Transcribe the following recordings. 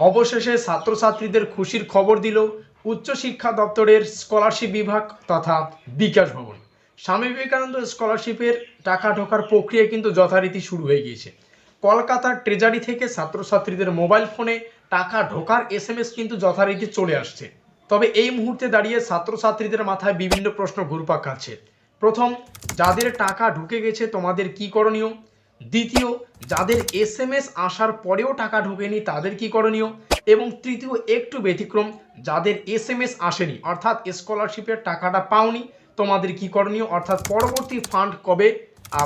অবশেষে ছাত্রছাত্রীদের খুশির খবর দিল উচ্চশিক্ষা দপ্তরের স্কলারশিপ বিভাগ তথা বিকাশ ভবন। স্বামী বিবেকানন্দ স্কলারশিপের টাকা ঢোকার প্রক্রিয়া কিন্তু যথারীতি শুরু হয়ে গিয়েছে। কলকাতার ট্রেজারি থেকে ছাত্রছাত্রীদের মোবাইল ফোনে টাকা ঢোকার এস কিন্তু যথারীতি চলে আসছে। তবে এই মুহূর্তে দাঁড়িয়ে ছাত্রছাত্রীদের মাথায় বিভিন্ন প্রশ্ন ঘুরপাক খাচ্ছে। প্রথম, যাদের টাকা ঢুকে গেছে তোমাদের কি করণীয়? দ্বিতীয়, যাদের এস এম এস আসার পরেও টাকা ঢোকেনি তাদের কি করণীয়? এবং তৃতীয়, একটু ব্যতিক্রম, যাদের এস এম এস আসেনি, অর্থাৎ স্কলারশিপের টাকাটা পাওনি, তোমাদের কি করণীয়? অর্থাৎ পরবর্তী ফান্ড কবে?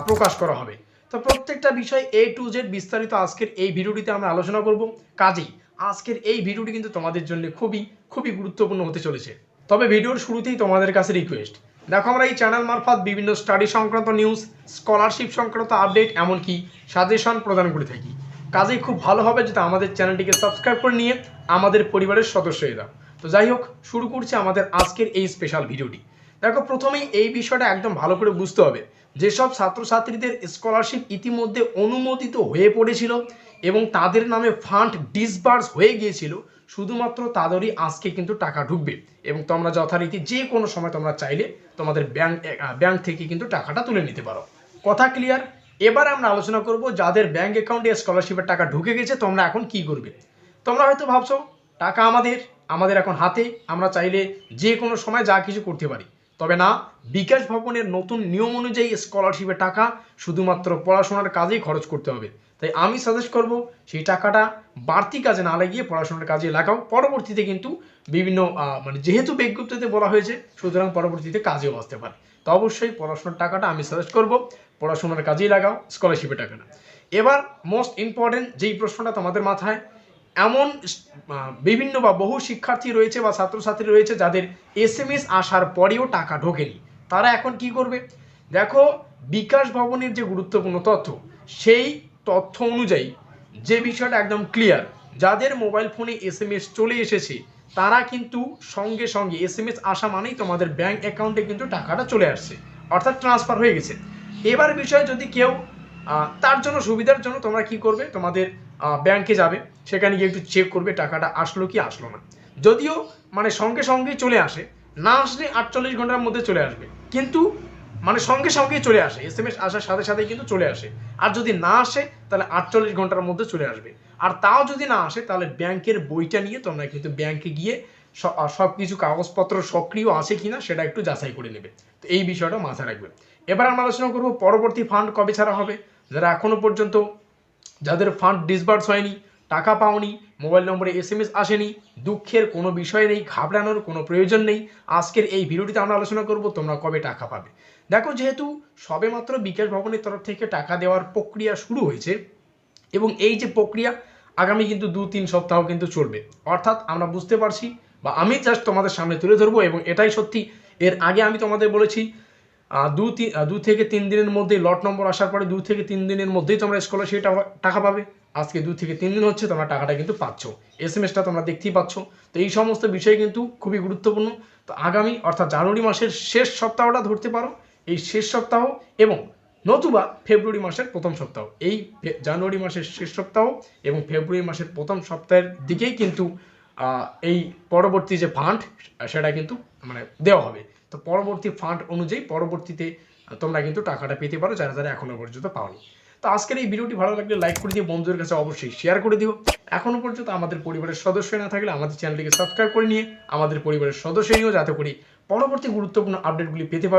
প্রকাশ করা হবে। তো প্রত্যেকটা বিষয় এ টু জেড বিস্তারিত আজকের এই ভিডিওটিতে আমরা আলোচনা করব। কাজেই আজকের এই ভিডিওটি কিন্তু তোমাদের জন্য খুবই খুবই গুরুত্বপূর্ণ হতে চলেছে। তবে ভিডিওর শুরুতেই তোমাদের কাছে রিকোয়েস্ট দেখো আমরা এই চ্যানেল মারফত বিভিন্ন স্টাডি সংক্রান্ত নিউজ স্কলারশিপ সংক্রান্ত আপডেট এমনকি সাজেশন প্রদান করে থাকি। কাজেই খুব ভালো হবে যদি আমাদের চ্যানেলটিকে সাবস্ক্রাইব করে নিয়ে আমাদের পরিবারের সদস্য হয়ে দাও তো যাই হোক, শুরু করছি আমাদের আজকের এই স্পেশাল ভিডিওটি দেখো, প্রথমেই এই বিষয়টা একদম ভালো করে বুঝতে হবে। যেসব ছাত্রছাত্রীদের স্কলারশিপ ইতিমধ্যে অনুমোদিত হয়ে পড়েছিল এবং তাদের নামে ফান্ড ডিসবার্স হয়ে গিয়েছিল শুধুমাত্র তাদেরই আজকে কিন্তু টাকা ঢুকবে। এবং তোমরা যথারীতি যে কোনো সময় তোমরা চাইলে তোমাদের ব্যাংক ব্যাংক থেকে কিন্তু টাকাটা তুলে নিতে পারো। কথা ক্লিয়ার এবার আমরা আলোচনা করব যাদের ব্যাংক অ্যাকাউন্টে স্কলারশিপের টাকা ঢুকে গেছে, তোমরা এখন কি করবে? তোমরা হয়তো ভাবছ, টাকা আমাদের আমাদের এখন হাতে, আমরা চাইলে যে কোনো সময় যা কিছু করতে পারি। তবে না, বিকাশ ভবনের নতুন নিয়ম অনুযায়ী স্কলারশিপের টাকা শুধুমাত্র পড়াশোনার কাজেই খরচ করতে হবে। তাই আমি সাজেস্ট করব, সেই টাকাটা বাড়তি কাজে না লাগিয়ে পড়াশোনার কাজে লাগাও। পরবর্তীতে কিন্তু বিভিন্ন মানে যেহেতু বিজ্ঞপ্তিতে বলা হয়েছে, সুতরাং পরবর্তীতে কাজেও আসতে পারে। তো অবশ্যই পড়াশোনার টাকাটা আমি সাজেস্ট করব, পড়াশোনার কাজেই লাগাও স্কলারশিপের টাকাটা। এবার মোস্ট ইম্পর্টেন্ট যেই প্রশ্নটা তোমাদের মাথায় এমন বিভিন্ন বা বহু শিক্ষার্থী রয়েছে বা ছাত্রছাত্রী রয়েছে যাদের এস এম এস আসার পরেও টাকা ঢোকেনি। তারা এখন কি করবে? দেখো, বিকাশ ভবনের যে গুরুত্বপূর্ণ তথ্য, সেই তথ্য অনুযায়ী যে বিষয়টা একদম ক্লিয়ার যাদের মোবাইল ফোনে এস এম এস চলে এসেছে, তারা কিন্তু সঙ্গে সঙ্গে এস এম এস আসা মানেই তোমাদের ব্যাংক অ্যাকাউন্টে কিন্তু টাকাটা চলে আসছে, অর্থাৎ ট্রান্সফার হয়ে গেছে। এবার বিষয়ে যদি কেউ তার জন্য, সুবিধার জন্য তোমরা কি করবে? তোমাদের ব্যাংকে যাবে। সেখানে গিয়ে একটু চেক করবে টাকাটা আসলো কি আসলো না। যদিও মানে সঙ্গে সঙ্গেই চলে আসে। না আসলে আটচল্লিশ ঘণ্টার মধ্যে চলে আসবে। কিন্তু মানে সঙ্গে সঙ্গেই চলে আসে। এস এম এস আসার সাথে সাথে কিন্তু চলে আসে। আর যদি না আসে, তাহলে আটচল্লিশ ঘণ্টার মধ্যে চলে আসবে। আর তাও যদি না আসে, তাহলে ব্যাংকের বইটা নিয়ে তোমরা কিন্তু ব্যাংকে গিয়ে সব কিছু কাগজপত্র সক্রিয় আছে কিনা সেটা একটু যাচাই করে নেবে। তো এই বিষয়টা মাথায় রাখবে। এবার আমরা আলোচনা করব পরবর্তী ফান্ড কবে ছাড়া হবে। যারা এখনও পর্যন্ত যাদের ফান্ড ডিসবার্স হয়নি, টাকা পাওনি মোবাইল নম্বরে এস এম এস আসেনি, দুঃখের কোনো বিষয় নেই, ঘাবড়ানোর কোনো প্রয়োজন নেই, আজকের এই ভিডিওটিতে আমরা আলোচনা করব তোমরা কবে টাকা পাবে। দেখো, যেহেতু সবেমাত্র বিকাশ ভবনের তরফ থেকে টাকা দেওয়ার প্রক্রিয়া শুরু হয়েছে, এবং এই যে প্রক্রিয়া আগামী কিন্তু দু তিন সপ্তাহ কিন্তু চলবে। অর্থাৎ আমরা বুঝতে পারছি বা আমি জাস্ট তোমাদের সামনে তুলে ধরবো এবং এটাই সত্যি। এর আগে আমি তোমাদের বলেছি দু দু থেকে তিন দিনের মধ্যে লট নম্বর আসার পরে দু থেকে তিন দিনের মধ্যেই তোমরা স্কলারশিপ টাকা পাবে। আজকে দু থেকে তিন দিন হচ্ছে তোমরা টাকাটা কিন্তু পাচ্ছ। এস এম এসটা তোমরা দেখতেই পাচ্ছ। তো এই সমস্ত বিষয় কিন্তু খুবই গুরুত্বপূর্ণ। তো আগামী, অর্থাৎ জানুয়ারি মাসের শেষ সপ্তাহটা ধরতে পারো। এই শেষ সপ্তাহ এবং নতুবা ফেব্রুয়ারি মাসের প্রথম সপ্তাহ। এই জানুয়ারি মাসের শেষ সপ্তাহ এবং ফেব্রুয়ারি মাসের প্রথম সপ্তাহের দিকেই কিন্তু এই পরবর্তী যে ফান্ড সেটা কিন্তু মানে দেওয়া হবে। তো পরবর্তী ফান্ড অনুযায়ী পরবর্তীতে তোমরা কিন্তু টাকাটা পেতে পারো যারা যারা এখনও পর্যন্ত পাওনি। তো আজকের এই ভিডিওটি ভালো লাগলে লাইক করে দিও, বন্ধুদের কাছে অবশ্যই শেয়ার করে দিও। এখনও পর্যন্ত আমাদের পরিবারের সদস্য না থাকলে আমাদের চ্যানেলটিকে সাবস্ক্রাইব করে নিয়ে আমাদের পরিবারের সদস্য নিয়েও যাতে করে পরবর্তী গুরুত্বপূর্ণ আপডেটগুলি পেতে পারো।